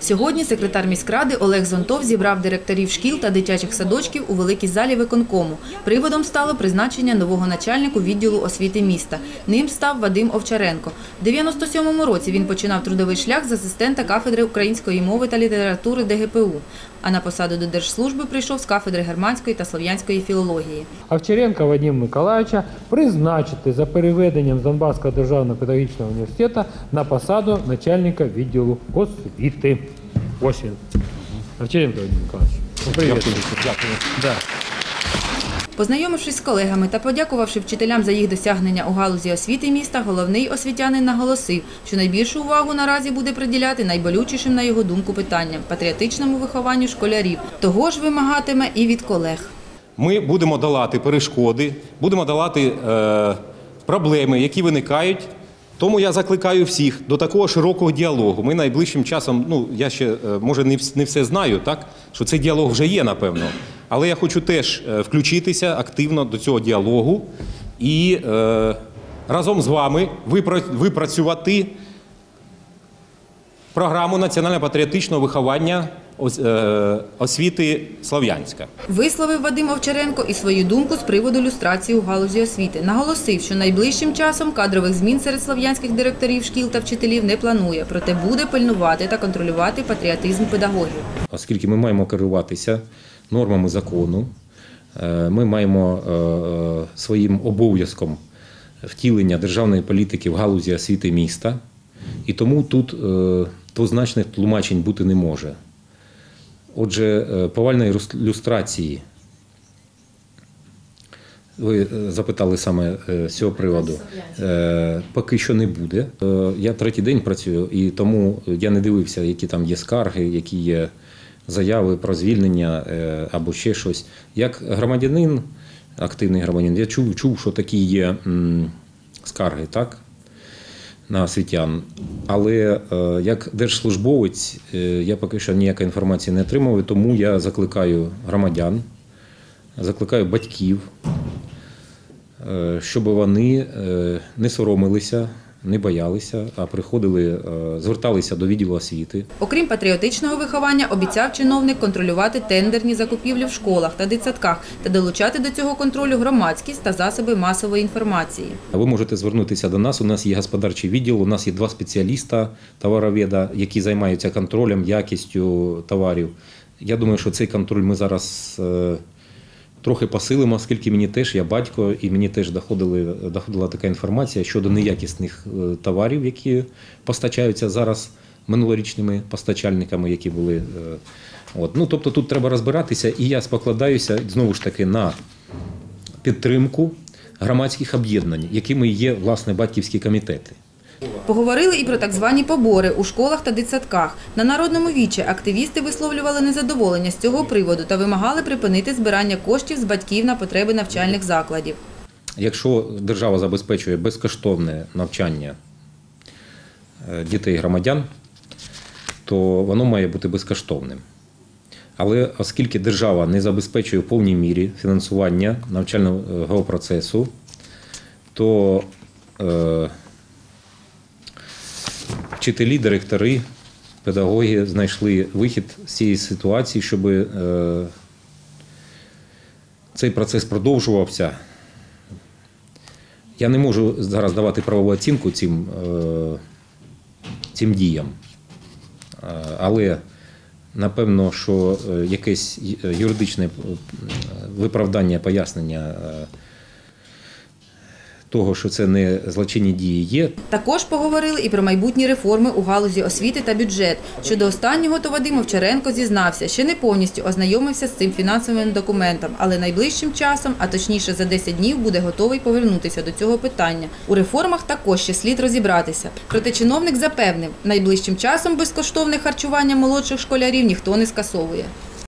Сьогодні секретар міськради Олег Зонтов зібрав директорів шкіл та дитячих садочків у великій залі виконкому. Приводом стало призначення нового начальнику відділу освіти міста. Ним став Вадим Овчаренко. В 97-му році він починав трудовий шлях з асистента кафедри української мови та літератури ДГПУ. А на посаду до держслужби прийшов з кафедри германської та слов'янської філології. Овчаренка Вадима Миколаївича призначити за переведенням з Донбаського державного педагогічного університету на посаду начальника відділу освіти. Ось він. Овчаренко Вадим Миколаївич. Ну, привіт. Дякую. Да. Познайомившись з колегами та подякувавши вчителям за їх досягнення у галузі освіти міста, головний освітянин наголосив, що найбільшу увагу наразі буде приділяти найболючішим, на його думку, питанням – патріотичному вихованню школярів. Того ж вимагатиме і від колег. Ми будемо долати перешкоди, будемо долати е, проблеми, які виникають. Тому я закликаю всіх до такого широкого діалогу. Ми найближчим часом, ну я ще е, може не все знаю, так що цей діалог вже є, напевно. Але я хочу теж е, включитися активно до цього діалогу і е, разом з вами випра- випрацювати програму національно-патріотичного виховання е, освіти Слов'янська. Висловив Вадим Овчаренко і свою думку з приводу люстрації у галузі освіти. Наголосив, що найближчим часом кадрових змін серед слов'янських директорів шкіл та вчителів не планує, проте буде пильнувати та контролювати патріотизм педагогів. оскільки ми маємо керуватися нормами закону, е, ми маємо е, своїм обов'язком втілення державної політики в галузі освіти міста, і тому тут е, двозначних тлумачень бути не може. Отже, е, повальної люстрації. Ви е, запитали саме з цього приводу. Поки що не буде. Я третій день працюю, і тому я не дивився, які там є скарги, які є заяви про звільнення або ще щось. Як громадянин, активний громадянин, я чув, чув, що такі є скарги, так? На освітян. Але е, як держслужбовець е, я поки що ніякої інформації не отримав, тому я закликаю громадян, закликаю батьків, е, щоб вони не соромилися, не боялися, а приходили, е, зверталися до відділу освіти. Окрім патріотичного виховання, обіцяв чиновник контролювати тендерні закупівлі в школах та дитсадках та долучати до цього контролю громадськість та засоби масової інформації. Ви можете звернутися до нас. У нас є господарчий відділ, у нас є два спеціаліста товароведа, які займаються контролем, якістю товарів. Я думаю, що цей контроль ми зараз е, трохи посилимо, оскільки мені теж я батько, і мені теж доходили, доходила така інформація щодо неякісних е, товарів, які постачаються зараз минулорічними постачальниками, які були. е, От. Ну, тобто тут треба розбиратися, і я спокладаюся знову ж таки на підтримку громадських об'єднань, якими є власне батьківські комітети. Поговорили і про так звані побори у школах та дитсадках. На народному вічі активісти висловлювали незадоволення з цього приводу та вимагали припинити збирання коштів з батьків на потреби навчальних закладів. Якщо держава забезпечує безкоштовне навчання е, дітей громадян, то воно має бути безкоштовним. Але оскільки держава не забезпечує в повній мірі фінансування навчального процесу, то е, вчителі, директори, педагоги знайшли вихід з цієї ситуації, щоб е, цей процес продовжувався. Я не можу зараз давати правову оцінку цим, е, цим діям. Е, Але напевно, що якесь юридичне виправдання, пояснення того, що це не злочинні дії є, Також поговорили і про майбутні реформи у галузі освіти та бюджет. Щодо останнього, то Вадим Овчаренко зізнався, ще не повністю ознайомився з цим фінансовим документом, але найближчим часом, а точніше за 10 днів, буде готовий повернутися до цього питання. У реформах також ще слід розібратися. Проте чиновник запевнив, найближчим часом безкоштовне харчування молодших школярів ніхто не скасовує.